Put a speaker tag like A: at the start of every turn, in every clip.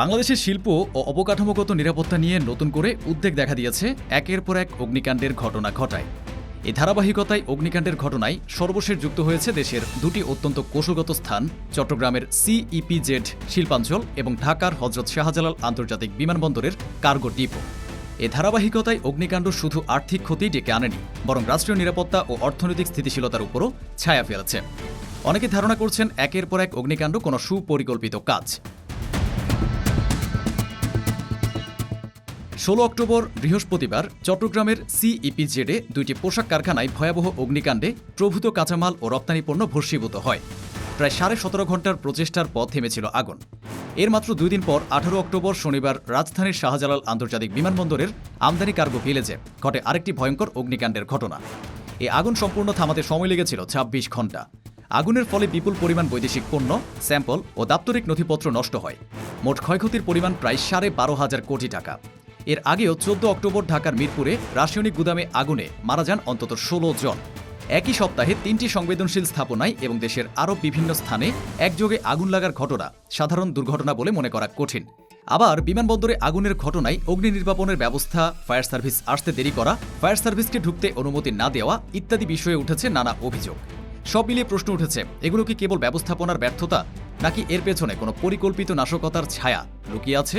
A: বাংলাদেশের শিল্প ও অবকাঠামোগত নিরাপত্তা নিয়ে নতুন করে উদ্বেগ দেখা দিয়েছে একের পর এক অগ্নিকাণ্ডের ঘটনা ঘটায়। এই ধারাবাহিকতায় অগ্নিকাণ্ডের ঘটনায় সর্বশেষ যুক্ত হয়েছে দেশের দুটি অত্যন্ত কৌশলগত স্থান, চট্টগ্রামের সিইপিজেড শিল্পাঞ্চল এবং ঢাকার হজরত শাহজালাল আন্তর্জাতিক বিমানবন্দরের কার্গো ডিপো। এ ধারাবাহিকতায় অগ্নিকাণ্ড শুধু আর্থিক ক্ষতি ডেকে আনেনি, বরং রাষ্ট্রীয় নিরাপত্তা ও অর্থনৈতিক স্থিতিশীলতার উপরও ছায়া ফেলেছে। অনেকে ধারণা করছেন একের পর এক অগ্নিকাণ্ড কোনো সুপরিকল্পিত কাজ। ষোলো অক্টোবর বৃহস্পতিবার চট্টগ্রামের সিইপিজেডে দুইটি পোশাক কারখানায় ভয়াবহ অগ্নিকাণ্ডে প্রভূত কাঁচামাল ও রপ্তানি পণ্য ভস্মীভূত হয়। প্রায় সাড়ে সতেরো ঘণ্টার প্রচেষ্টার পথ থেমেছিল আগুন। এর মাত্র দুই দিন পর আঠারো অক্টোবর শনিবার রাজধানীর শাহজালাল আন্তর্জাতিক বিমানবন্দরের আমদানি কার্গো ভিলেজে ঘটে আরেকটি ভয়ঙ্কর অগ্নিকাণ্ডের ঘটনা। এই আগুন সম্পূর্ণ থামাতে সময় লেগেছিল ছাব্বিশ ঘণ্টা আগুনের ফলে বিপুল পরিমাণ বৈদেশিক পণ্য, স্যাম্পল ও দাপ্তরিক নথিপত্র নষ্ট হয়। মোট ক্ষয়ক্ষতির পরিমাণ প্রায় সাড়ে বারো হাজার কোটি টাকা। এর আগেও চোদ্দ অক্টোবর ঢাকার মিরপুরে রাসায়নিক গুদামে আগুনে মারা যান অন্তত ষোলো জন। একই সপ্তাহে তিনটি সংবেদনশীল স্থাপনায় এবং দেশের আরও বিভিন্ন স্থানে একযোগে আগুন লাগার ঘটনা সাধারণ দুর্ঘটনা বলে মনে করা কঠিন। আবার বিমানবন্দরে আগুনের ঘটনায় অগ্নি নির্বাপনের ব্যবস্থা, ফায়ার সার্ভিস আসতে দেরি করা, ফায়ার সার্ভিসকে ঢুকতে অনুমতি না দেওয়া ইত্যাদি বিষয়ে উঠেছে নানা অভিযোগ। সব মিলিয়ে প্রশ্ন উঠেছে, এগুলো কি কেবল ব্যবস্থাপনার ব্যর্থতা নাকি এর পেছনে কোনো পরিকল্পিত নাশকতার ছায়া লুকিয়ে আছে?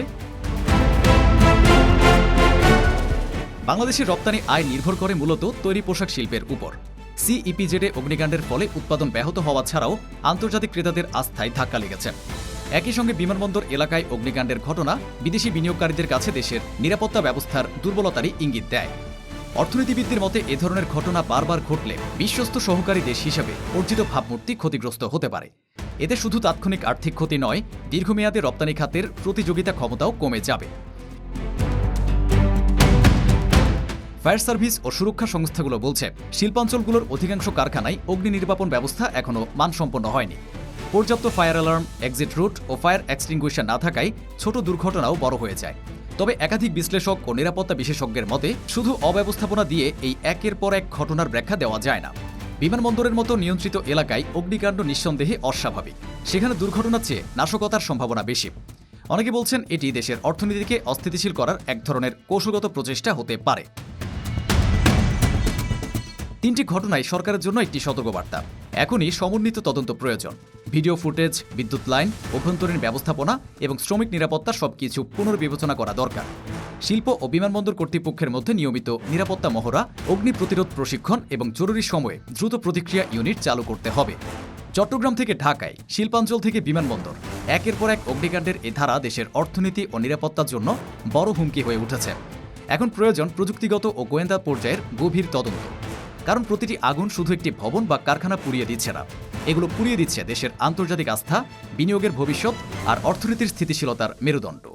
A: বাংলাদেশের রপ্তানি আয় নির্ভর করে মূলত তৈরি পোশাক শিল্পের উপর। সিইপিজেডে অগ্নিকাণ্ডের ফলে উৎপাদন ব্যাহত হওয়া ছাড়াও আন্তর্জাতিক ক্রেতাদের আস্থায় ধাক্কা লেগেছে। একই সঙ্গে বিমানবন্দর এলাকায় অগ্নিকাণ্ডের ঘটনা বিদেশি বিনিয়োগকারীদের কাছে দেশের নিরাপত্তা ব্যবস্থার দুর্বলতারই ইঙ্গিত দেয়। অর্থনীতিবিদদের মতে, এ ধরনের ঘটনা বারবার ঘটলে বিশ্বস্ত সহকারী দেশ হিসেবে অর্জিত ভাবমূর্তি ক্ষতিগ্রস্ত হতে পারে। এতে শুধু তাৎক্ষণিক আর্থিক ক্ষতি নয়, দীর্ঘমেয়াদে রপ্তানি খাতের প্রতিযোগিতা ক্ষমতাও কমে যাবে। ফায়ার সার্ভিস ও সুরক্ষা সংস্থাগুলো বলছে, শিল্পাঞ্চলগুলোর অধিকাংশ কারখানায় অগ্নি নির্বাপন ব্যবস্থা এখনও মানসম্পন্ন হয়নি। পর্যাপ্ত ফায়ার অ্যালার্ম, এক্সিট রুট ও ফায়ার এক্সটিংগুইশার না থাকায় ছোট দুর্ঘটনাও বড় হয়ে যায়। তবে একাধিক বিশ্লেষক ও নিরাপত্তা বিশেষজ্ঞের মতে, শুধু অব্যবস্থাপনা দিয়ে এই একের পর এক ঘটনার ব্যাখ্যা দেওয়া যায় না। বিমানবন্দরের মতো নিয়ন্ত্রিত এলাকায় অগ্নিকাণ্ড নিঃসন্দেহে অস্বাভাবিক। সেখানে দুর্ঘটনার চেয়ে নাশকতার সম্ভাবনা বেশি। অনেকে বলছেন, এটি দেশের অর্থনীতিকে অস্থিতিশীল করার এক ধরনের কৌশলগত প্রচেষ্টা হতে পারে। তিনটি ঘটনায় সরকারের জন্য একটি সতর্কবার্তা। এখনই সমন্বিত তদন্ত প্রয়োজন। ভিডিও ফুটেজ, বিদ্যুৎ লাইন, অভ্যন্তরীণ ব্যবস্থাপনা এবং শ্রমিক নিরাপত্তা সবকিছু পুনর্বিবেচনা করা দরকার। শিল্প ও বিমানবন্দর কর্তৃপক্ষের মধ্যে নিয়মিত নিরাপত্তা মহড়া, অগ্নি প্রতিরোধ প্রশিক্ষণ এবং জরুরি সময়ে দ্রুত প্রতিক্রিয়া ইউনিট চালু করতে হবে। চট্টগ্রাম থেকে ঢাকায়, শিল্পাঞ্চল থেকে বিমানবন্দর। একের পর এক অগ্নিকাণ্ডের এ ধারা দেশের অর্থনীতি ও নিরাপত্তার জন্য বড় হুমকি হয়ে উঠেছে। এখন প্রয়োজন প্রযুক্তিগত ও গোয়েন্দা পর্যায়ের গভীর তদন্ত। কারণ প্রতিটি আগুন শুধু একটি ভবন বা কারখানা পুড়িয়ে দিচ্ছে না। এগুলো পুড়িয়ে দিচ্ছে দেশের আন্তর্জাতিক আস্থা, বিনিয়োগের ভবিষ্যৎ আর অর্থনীতির স্থিতিশীলতার মেরুদণ্ড।